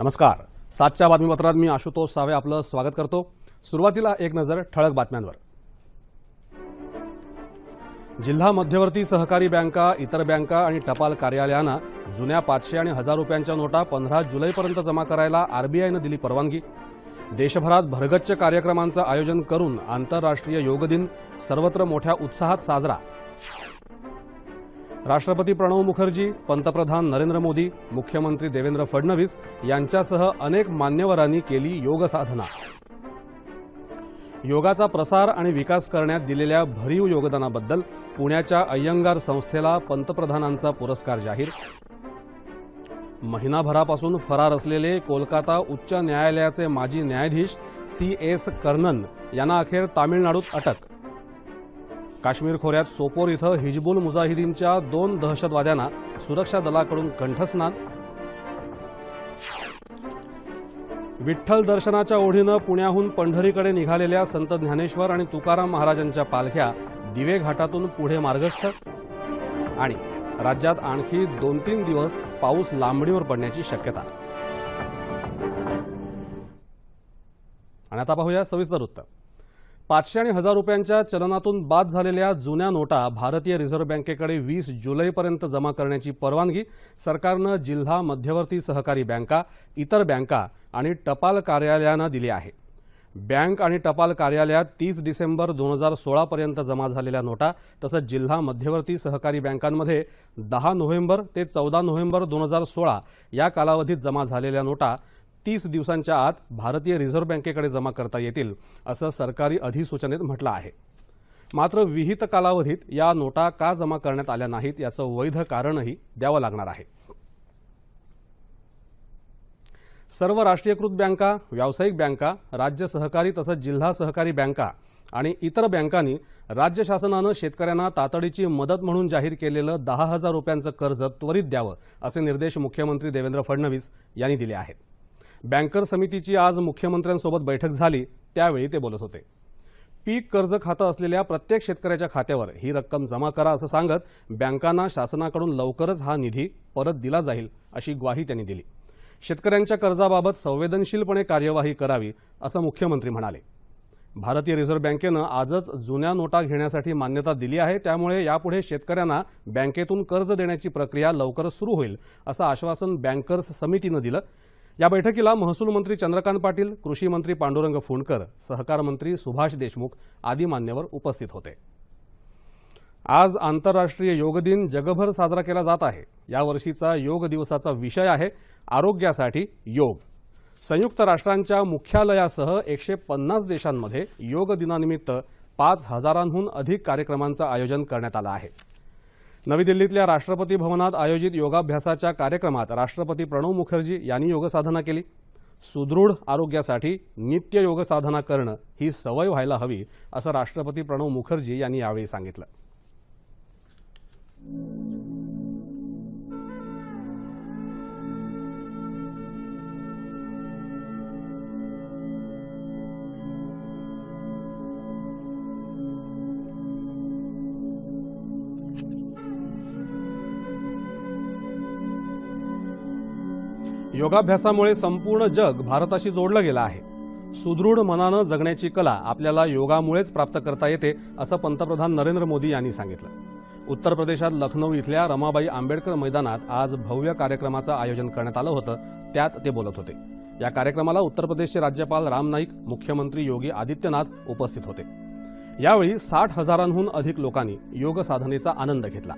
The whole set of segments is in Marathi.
नमस्कार. सातच्या बातमीपत्रात मी आशुतोष सावे आपलं स्वागत करतो. सुरुवातीला एक नजर ठळक बातम्यांवर. जिल्हा मध्यवर्ती सहकारी बँका इतर बँका आणि टपाल कार्यालयांना जुन्या पाचशे आणि हजार रुपयांच्या नोटा पंधरा जुलैपर्यंत जमा करायला आरबीआयनं दिली परवानगी. देशभरात भरगच्च कार्यक्रमांचं आयोजन करून आंतरराष्ट्रीय योग दिन सर्वत्र मोठ्या उत्साहात साजरा. राष्ट्रपती प्रणव मुखर्जी पंतप्रधान नरेंद्र मोदी मुख्यमंत्री देवेंद्र फडणवीस यांच्यासह अनेक मान्यवरांनी केली योग साधना. योगाचा प्रसार आणि विकास करण्यात दिलेल्या भरीव योगदानाबद्दल पुण्याच्या अय्यंगार संस्थेला पंतप्रधानांचा पुरस्कार जाहीर. महिनाभरापासून फरार असलेले कोलकाता उच्च न्यायालयाचे माजी न्यायाधीश सी एस कर्णन यांना अखेर तामिळनाडूत अटक. काश्मीर खोऱ्यात सोपोर इथं हिजबुल मुजाहिदीनच्या दोन दहशतवाद्यांना सुरक्षा दलाकडून कंठस्नान. विठ्ठल दर्शनाच्या ओढीनं पुण्याहून पंढरीकडे निघालेल्या संत ज्ञानेश्वर आणि तुकाराम महाराजांच्या पालख्या दिवे घाटातून पुढे मार्गस्थ. आणि राज्यात आणखी दोन तीन दिवस पाऊस लांबणीवर पडण्याची शक्यता. आणि आता पाहूया सविस्तर वृत्त पाचशे आणि हजार रुपयांच्या चलनातून बाद झालेल्या जुन्या नोटा भारतीय रिझर्व्ह बँकेकडे वीस जुलैपर्यंत जमा करण्याची परवानगी सरकारनं जिल्हा मध्यवर्ती सहकारी बँका इतर बँका आणि टपाल कार्यालयांना दिली आहे. बँक आणि टपाल कार्यालयात तीस डिसेंबर दोन हजार सोळापर्यंत जमा झालेल्या नोटा तसंच जिल्हा मध्यवर्ती सहकारी बँकांमध्ये दहा नोव्हेंबर ते चौदा नोव्हेंबर दोन हजार सोळा या कालावधीत जमा झालेल्या नोटा तीस दिवसांच्या आत भारतीय रिझर्व्ह बँकेकडे जमा करता येतील असं सरकारी अधिसूचनेत म्हटलं आहे. मात्र विहित कालावधीत या नोटा का जमा करण्यात आल्या नाहीत याचं वैध कारणही द्यावं लागणार आहे. सर्व राष्ट्रीयकृत बँका व्यावसायिक बँका राज्य सहकारी तसंच जिल्हा सहकारी बँका आणि इतर बँकांनी राज्य शासनानं शेतकऱ्यांना तातडीची मदत म्हणून जाहीर केलेलं दहा हजार रुपयांचं कर्ज त्वरित द्यावं असे निर्देश मुख्यमंत्री देवेंद्र फडणवीस यांनी दिले आहेत. बँकर समितीची आज मुख्यमंत्र्यांसोबत बैठक झाली त्यावेळी ते बोलत होते. पीक कर्ज खातं असलेल्या प्रत्येक शेतकऱ्याच्या खात्यावर ही रक्कम जमा करा असं सांगत बँकांना शासनाकडून लवकरच हा निधी परत दिला जाईल अशी ग्वाही त्यांनी दिली. शेतकऱ्यांच्या कर्जाबाबत संवेदनशीलपणे कार्यवाही करावी असं मुख्यमंत्री म्हणाले. भारतीय रिझर्व्ह बँकेनं आजच जुन्या नोटा घेण्यासाठी मान्यता दिली आहे त्यामुळे यापुढे शेतकऱ्यांना बँकेतून कर्ज देण्याची प्रक्रिया लवकरच सुरू होईल असं आश्वासन बँकर्स समितीनं दिलं. या बैठकीला महसूल मंत्री चंद्रकांत पाटील कृषी मंत्री पांडुरंग फुंडकर सहकार मंत्री सुभाष देशमुख आदी मान्यवर उपस्थित होते. आज आंतरराष्ट्रीय योग दिन जगभर साजरा केला जात आहे. यावर्षीचा योग दिवसाचा विषय आहे आरोग्यासाठी योग. संयुक्त राष्ट्रांच्या मुख्यालयासह एकशे पन्नास देशांमध्ये योग दिनानिमित्त पाच हजारांहून अधिक कार्यक्रमांचं आयोजन करण्यात आलं आहे. नवी दिल्लीतल्या राष्ट्रपती भवनात आयोजित योगाभ्यासाच्या कार्यक्रमात राष्ट्रपती प्रणव मुखर्जी यांनी योगसाधना केली. सुदृढ आरोग्यासाठी नित्य योगसाधना करणं ही सवय व्हायला हवी असं राष्ट्रपती प्रणव मुखर्जी यांनी यावेळी सांगितलं. योगाभ्यासामुळे संपूर्ण जग भारताशी जोडलं गेलं आहे. सुदृढ मनानं जगण्याची कला आपल्याला योगामुळेच प्राप्त करता येते असं पंतप्रधान नरेंद्र मोदी यांनी सांगितलं. उत्तर प्रदेशात लखनौ इथल्या रमाबाई आंबेडकर मैदानात आज भव्य कार्यक्रमाचं आयोजन करण्यात आलं होतं त्यात ते बोलत होते. या कार्यक्रमाला उत्तर प्रदेशचे राज्यपाल राम नाईक मुख्यमंत्री योगी आदित्यनाथ उपस्थित होते. यावेळी साठ हजारांहून अधिक लोकांनी योग साधनेचा आनंद घेतला.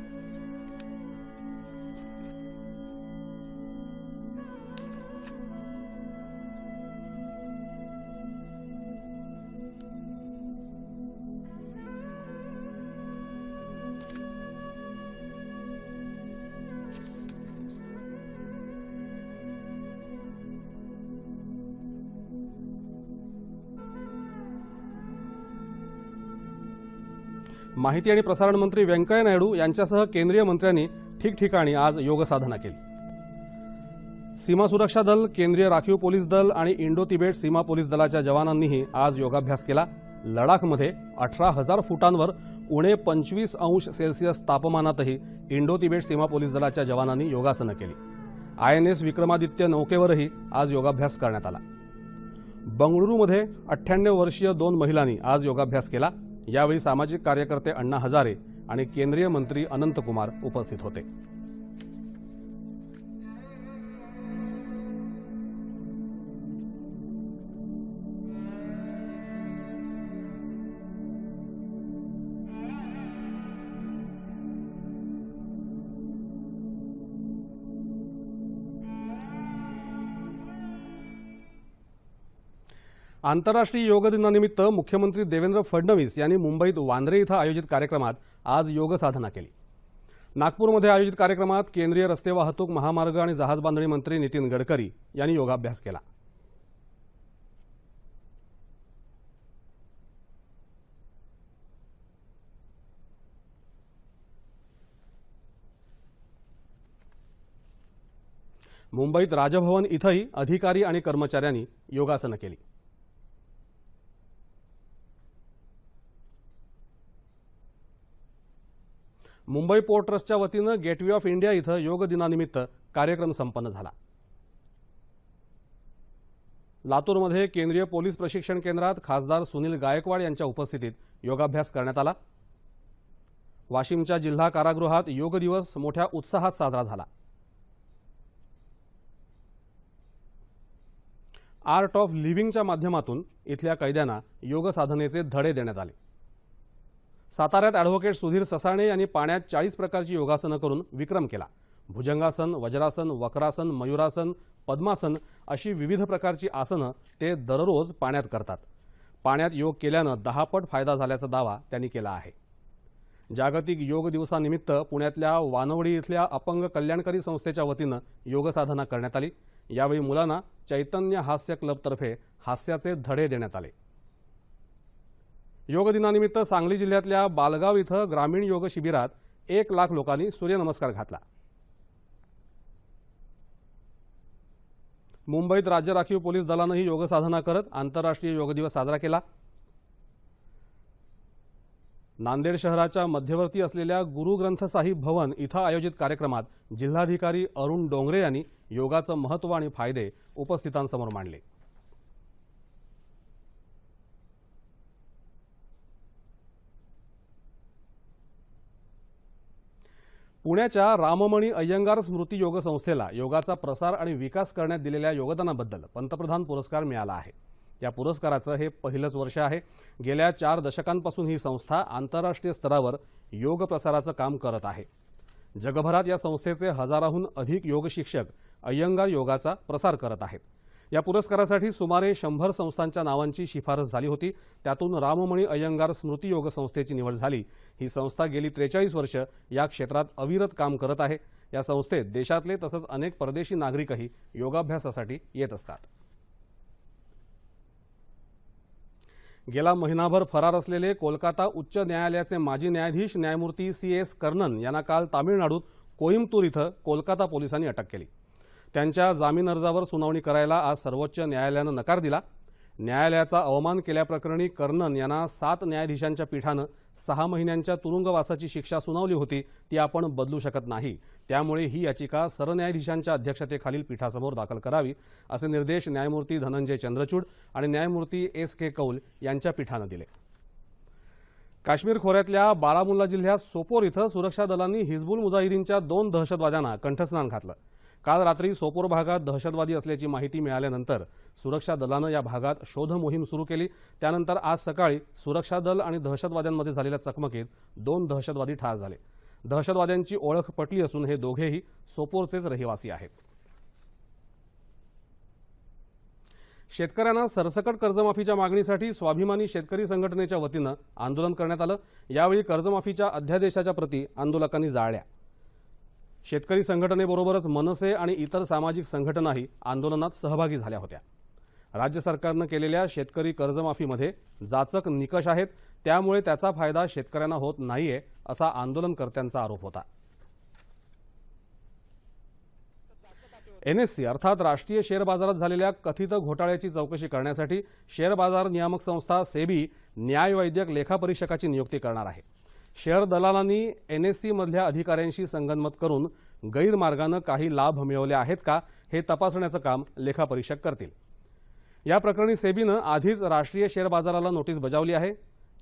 माहिती आणि प्रसारण मंत्री व्यंकय्या नायडू यांच्यासह केंद्रीय मंत्र्यांनी ठिकठिकाणी आज योगसाधना केली. सीमा सुरक्षा दल केंद्रीय राखीव पोलीस दल आणि इंडो तिबेट सीमा पोलीस दलाच्या जवानांनीही आज योगाभ्यास केला. लडाखमध्ये अठरा हजार फुटांवर उणे पंचवीस अंश सेल्सिअस तापमानातही इंडो तिबेट सीमा पोलीस दलाच्या जवानांनी योगासनं केली. आय एन एस विक्रमादित्य नौकेवरही आज योगाभ्यास करण्यात आला. बंगळुरूमध्ये अठ्ठ्याण्णव वर्षीय दोन महिलांनी आज योगाभ्यास केला. यावेळी सामाजिक कार्यकर्ते अण्णा हजारे आणि केंद्रीय मंत्री अनंतकुमार उपस्थित होते. आंतरराष्ट्रीय योग दिनानिमित्त मुख्यमंत्री देवेंद्र फडणवीस यांनी मुंबईत वांद्रे इथं आयोजित कार्यक्रमात आज योगसाधना केली. नागपूरमध्ये आयोजित कार्यक्रमात केंद्रीय रस्ते वाहतूक महामार्ग आणि जहाज बांधणी मंत्री नितीन गडकरी यांनी योगाभ्यास केला. मुंबईत राजभवन इथंही अधिकारी आणि कर्मचाऱ्यांनी योगासनं केली. मुंबई पोर्ट ट्रस्टच्या वतीनं गेटवे ऑफ इंडिया इथं योग दिनानिमित्त कार्यक्रम संपन्न झाला. लातूरमध्ये केंद्रीय पोलीस प्रशिक्षण केंद्रात खासदार सुनील गायकवाड यांच्या उपस्थितीत योगाभ्यास करण्यात आला. वाशिमच्या जिल्हा कारागृहात योग दिवस मोठ्या उत्साहात साजरा झाला. आर्ट ऑफ लिव्हिंगच्या माध्यमातून इथल्या कैद्यांना योग साधनेचे धडे देण्यात आले. साताऱ्यात ॲडव्होकेट सुधीर ससाणे यांनी पाण्यात चाळीस प्रकारची योगासनं करून विक्रम केला. भुजंगासन वज्रासन वक्रासन मयुरासन पद्मासन अशी विविध प्रकारची आसनं ते दररोज पाण्यात करतात. पाण्यात योग केल्यानं दहा पट फायदा झाल्याचा दावा त्यांनी केला आहे. जागतिक योग दिवसानिमित्त पुण्यातल्या वानवडी इथल्या अपंग कल्याणकारी संस्थेच्या वतीनं योगसाधना करण्यात आली. यावेळी मुलांना चैतन्य हास्य क्लबतर्फे हास्याचे धडे देण्यात आले. योग दिनानिमित्त सांगली जिल्ह्यातल्या बालगाव इथं ग्रामीण योग शिबिरात एक लाख लोकांनी सूर्यनमस्कार घातला. मुंबईत राज्य राखीव पोलीस दलानंही योग साधना करत आंतरराष्ट्रीय योग दिवस साजरा केला. नांदेड शहराच्या मध्यवर्ती असलेल्या गुरु ग्रंथ साहिब भवन इथं आयोजित कार्यक्रमात जिल्हाधिकारी अरुण डोंगरे यांनी योगाचं महत्त्व आणि फायदे उपस्थितांसमोर मांडले. पुण्याच्या राममणी अय्यंगार स्मृती योग संस्थेला योगाचा प्रसार आणि विकास करण्यात दिलेल्या योगदानाबद्दल पंतप्रधान पुरस्कार मिळाला आहे. या पुरस्काराचं हे पहिलंच वर्ष आहे. गेल्या चार दशकांपासून ही संस्था आंतरराष्ट्रीय स्तरावर योग प्रसाराचं काम करत आहे. जगभरात या संस्थेचे हजाराहून अधिक योग शिक्षक अय्यंगार योगाचा प्रसार करत आहेत. या पुरस्कारासाठी सुमारे शंभर संस्थांच्या नावांची शिफारस झाली होती. त्यातून राममणी अय्यंगार स्मृती योग संस्थेची निवड झाली. ही संस्था गेली त्रेचाळीस वर्ष या क्षेत्रात अविरत काम करत आहे. या संस्थेत देशातले तसंच अनेक परदेशी नागरिकही योगाभ्यासासाठी येत असतात. गेला महिनाभर फरार असलेले कोलकाता उच्च न्यायालयाचे माजी न्यायाधीश न्यायमूर्ती सी एस कर्णन यांना काल तामिळनाडूत कोईमतूर इथं कोलकाता पोलिसांनी अटक केली. त्यांच्या जामीन अर्जावर सुनावणी करायला आज सर्वोच्च न्यायालयानं नकार दिला. न्यायालयाचा अवमान केल्याप्रकरणी कर्णन यांना सात न्यायाधीशांच्या पीठानं सहा महिन्यांच्या तुरुंगवासाची शिक्षा सुनावली होती ती आपण बदलू शकत नाही. त्यामुळे ही याचिका सरन्यायाधीशांच्या अध्यक्षतेखालील पीठासमोर दाखल करावी असे निर्देश न्यायमूर्ती धनंजय चंद्रचूड आणि न्यायमूर्ती एस के कौल यांच्या पीठानं दिले. काश्मीर खोऱ्यातल्या बारामुल्ला जिल्ह्यात सोपोर इथं सुरक्षा दलांनी हिजबुल मुजाहिदीनच्या दोन दहशतवाद्यांना कंठस्नान घातलं. काल रात्री सोपोर भागात दहशतवादी असल्याची माहिती मिळाल्यानंतर सुरक्षा दलानं या भागात शोध मोहीम सुरू केली. त्यानंतर आज सकाळी सुरक्षा दल आणि दहशतवाद्यांमध्ये झालेल्या चकमकीत दोन दहशतवादी ठार झाले. दहशतवाद्यांची ओळख पटली असून हे दोघेही सोपोरचेच रहिवासी आहेत. शेतकऱ्यांना सरसकट कर्जमाफीच्या मागणीसाठी स्वाभिमानी शेतकरी संघटनेच्या वतीनं आंदोलन करण्यात आलं. यावेळी कर्जमाफीच्या अध्यादेशाच्या प्रती आंदोलकांनी जाळल्या. शेतकरी संघटनेबरोबरच मनसे आणि इतर सामाजिक संघटनाही आंदोलनात सहभागी झाल्या होत्या. राज्य सरकारनं केलेल्या शेतकरी कर्जमाफीमध्ये जाचक निकष आहेत त्यामुळे त्याचा फायदा शेतकऱ्यांना होत नाहीये असा आंदोलनकर्त्यांचा आरोप होता. एनएससी अर्थात राष्ट्रीय शेअर बाजारात झालेल्या कथित घोटाळ्याची चौकशी करण्यासाठी शेअर बाजार नियामक संस्था सेबी न्यायवैद्यक लेखापरीक्षकाची नियुक्ती करणार आहे. शेअर दलालांनी एन एस मधल्या अधिकाऱ्यांशी संगनमत करून गैरमार्गानं काही लाभ मिळवले आहेत का हे तपासण्याचं काम लेखापरीक्षक करतील. या प्रकरणी सेबीनं आधीच राष्ट्रीय शेअर बाजाराला नोटीस बजावली आहे.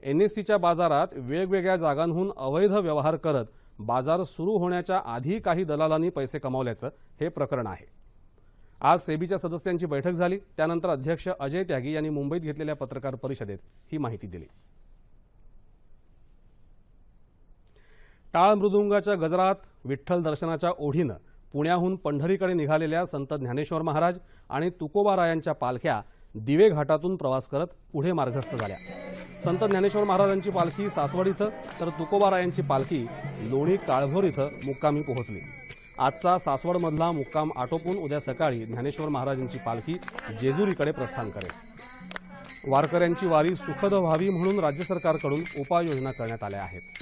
एन एस सीच्या बाजारात वेगवेगळ्या जागांहून अवैध व्यवहार करत बाजार सुरू होण्याच्या आधी काही दलालांनी पैसे कमावल्याचं हे प्रकरण आहे. आज सेबीच्या सदस्यांची बैठक झाली. त्यानंतर अध्यक्ष अजय त्यागी यांनी मुंबईत घेतलेल्या पत्रकार परिषदेत ही माहिती दिली. टाळ मृदुंगाच्या गजरात विठ्ठल दर्शनाच्या ओढीनं पुण्याहून पंढरीकडे निघालेल्या संत ज्ञानेश्वर महाराज आणि तुकोबारायांच्या पालख्या दिवे घाटातून प्रवास करत पुढे मार्गस्थ झाल्या. संत ज्ञानेश्वर महाराजांची पालखी सासवड इथं तर तुकोबारायांची पालखी लोणी काळभोर इथं मुक्कामी पोहोचली. आजचा सासवडमधला मुक्काम आटोपून उद्या सकाळी ज्ञानेश्वर महाराजांची पालखी जेजुरीकडे प्रस्थान करेल. वारकऱ्यांची वारी सुखद व्हावी म्हणून राज्य सरकारकडून उपाययोजना करण्यात आल्या आहेत.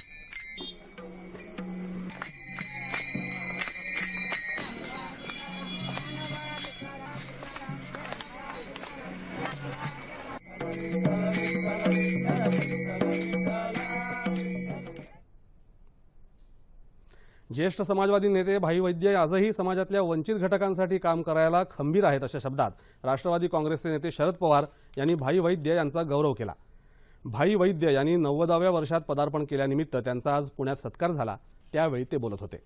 ज्येष्ठ समाजवादी नेते भाई वैद्य आजही समाजातल्या वंचित घटकांसाठी काम करायला खंबीर आहेत अशा शब्दात राष्ट्रवादी काँग्रेसचे नेते शरद पवार यांनी भाई वैद्य यांचा गौरव केला. भाई वैद्य यांनी नव्वदाव्या वर्षात पदार्पण केल्यानिमित्त त्यांचा आज पुण्यात सत्कार झाला त्यावेळी ते बोलत होते.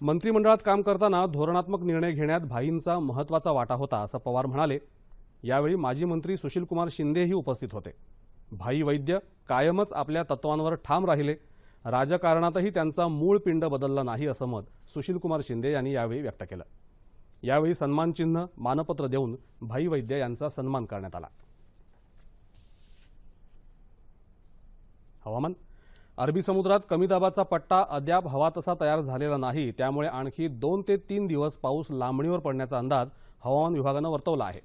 मंत्रिमंडळात काम करताना धोरणात्मक निर्णय घेण्यात भाईंचा महत्त्वाचा वाटा होता असं पवार म्हणाले. यावेळी माजी मंत्री सुशीलकुमार शिंदेही उपस्थित होते. भाई वैद्य कायमच आपल्या तत्वांवर ठाम राहिले राजकारणातही त्यांचा मूळ पिंड बदलला नाही असं मत सुशीलकुमार शिंदे यांनी यावेळी व्यक्त केलं. यावेळी सन्मानचिन्ह मानपत्र देऊन भाई वैद्य यांचा सन्मान करण्यात आला. हवामान. अरबी समुद्रात कमी दाबाचा पट्टा अद्याप हवा तसा तयार झालेला नाही त्यामुळे आणखी दोन ते तीन दिवस पाऊस लांबणीवर पडण्याचा अंदाज हवामान विभागानं वर्तवला आहे.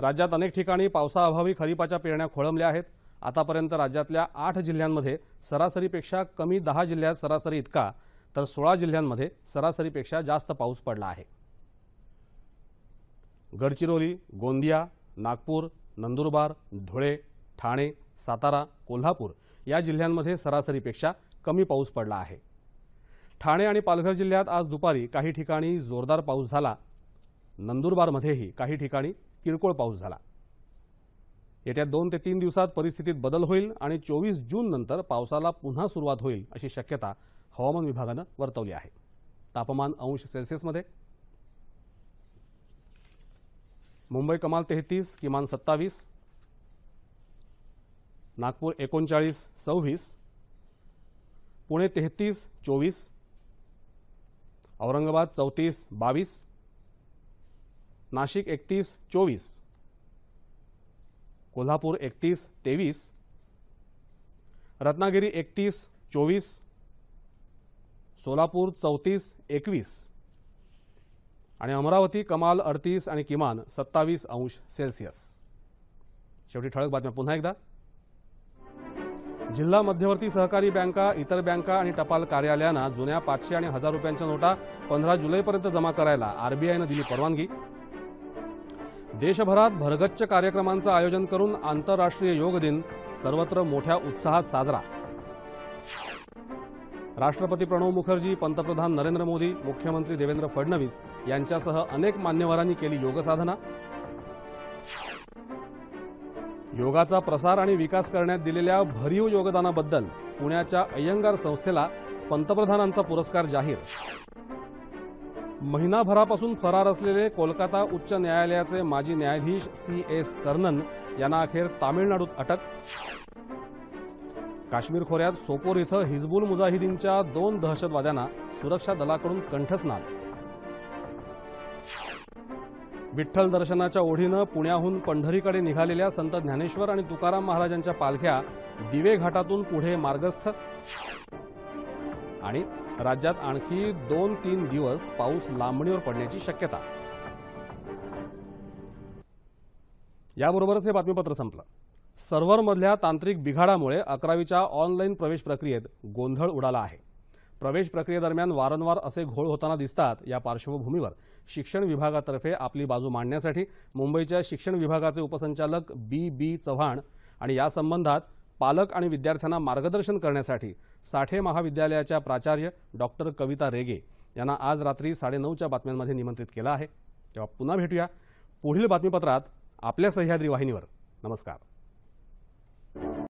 राज्यात अनेक ठिकाणी पावसाअभावी खरीपाच्या पेरण्या खोळंबल्या आहेत. आतापर्यंत राज्यातल्या आठ जिल्ह्यांमध्ये सरासरीपेक्षा कमी दहा जिल्ह्यात सरासरी इतका तर सोळा जिल्ह्यांमध्ये सरासरीपेक्षा जास्त पाऊस पडला आहे. गडचिरोली गोंदिया नागपूर नंदुरबार धुळे ठाणे सातारा कोल्हापूर या जिल्ह्यांमध्ये सरासरीपेक्षा कमी पाऊस पडला आहे. ठाणे आणि पालघर जिल्ह्यात आज दुपारी काही ठिकाणी जोरदार पाऊस झाला. नंदुरबारमध्येही काही ठिकाणी किरकोळ पाऊस झाला. येत्या दोन ते तीन दिवसात परिस्थितीत बदल होईल आणि चोवीस जून नंतर पावसाला पुन्हा सुरुवात होईल अशी शक्यता हवामान विभागानं वर्तवली आहे. तापमान अंश सेल्सिअसमध्ये. मुंबई कमाल तेहतीस किमान सत्तावीस. नागपूर एकोणचाळीस सव्वीस. पुणे तेहतीस चोवीस. औरंगाबाद चौतीस बावीस. नाशिक एकतीस चोवीस. कोल्हापूर एकतीस तेवीस. रत्नागिरी एकतीस चोवीस. सोलापूर चौतीस एकवीस. आणि अमरावती कमाल अडतीस आणि किमान सत्तावीस अंश सेल्सिअस. शेवटी ठळक बातम्या पुन्हा एकदा. जिल्हा मध्यवर्ती सहकारी बँका इतर बँका आणि टपाल कार्यालयांना जुन्या पाचशे आणि हजार रुपयांच्या नोटा पंधरा जुलैपर्यंत जमा करायला आरबीआयनं दिली परवानगी. देशभरात भरगच्च कार्यक्रमांचं आयोजन करून आंतरराष्ट्रीय योग दिन सर्वत्र मोठ्या उत्साहात साजरा. राष्ट्रपती प्रणव मुखर्जी पंतप्रधान नरेंद्र मोदी मुख्यमंत्री देवेंद्र फडणवीस यांच्यासह अनेक मान्यवरांनी केली योगसाधना योगाचा प्रसार आणि विकास करण्यात दिलेल्या भरीव योगदानाबद्दल पुण्याच्या अय्यंगार संस्थेला पंतप्रधानांचा पुरस्कार जाहीर. महिनाभरापासून फरार असलेले कोलकाता उच्च न्यायालयाचे माजी न्यायाधीश सी एस कर्नन यांना अखेर तामिळनाडूत अटक. काश्मीर खोऱ्यात सोपोर इथं हिजबुल मुजाहिदीनच्या दोन दहशतवाद्यांना सुरक्षा दलाकडून कंठस्नान. विठ्ठल दर्शनाच्या ओढीनं पुण्याहून पंढरीकडे निघालेल्या संत ज्ञानेश्वर आणि तुकाराम महाराजांच्या पालख्या दिवे घाटातून पुढे मार्गस्थ. आणि राज्यात आणखी दोन तीन दिवस पाऊस लांबणीवर पडण्याची शक्यता. याबरोबरच हे बातमीपत्र संपलं. सर्व्हरमधल्या तांत्रिक बिघाडामुळे अकरावीच्या ऑनलाईन प्रवेश प्रक्रियेत गोंधळ उडाला आहे. प्रवेश प्रक्रियेदरम्यान वारंवार असे घोळ होताना दिसतात या पार्श्वभूमीवर. शिक्षण विभागातर्फे आपली बाजू मांडण्यासाठी मुंबईच्या शिक्षण विभागाचे उपसंचालक बी बी चव्हाण आणि यासंबंधात पालक आणि विद्यार्थ्यांना मार्गदर्शन करण्यासाठी साठे महाविद्यालयाच्या प्राचार्य डॉक्टर कविता रेगे यांना आज रात्री साडेनऊच्या बातम्यांमध्ये निमंत्रित केलं आहे. तेव्हा पुन्हा भेटूया पुढील बातमीपत्रात आपल्या सह्याद्री वाहिनीवर. नमस्कार.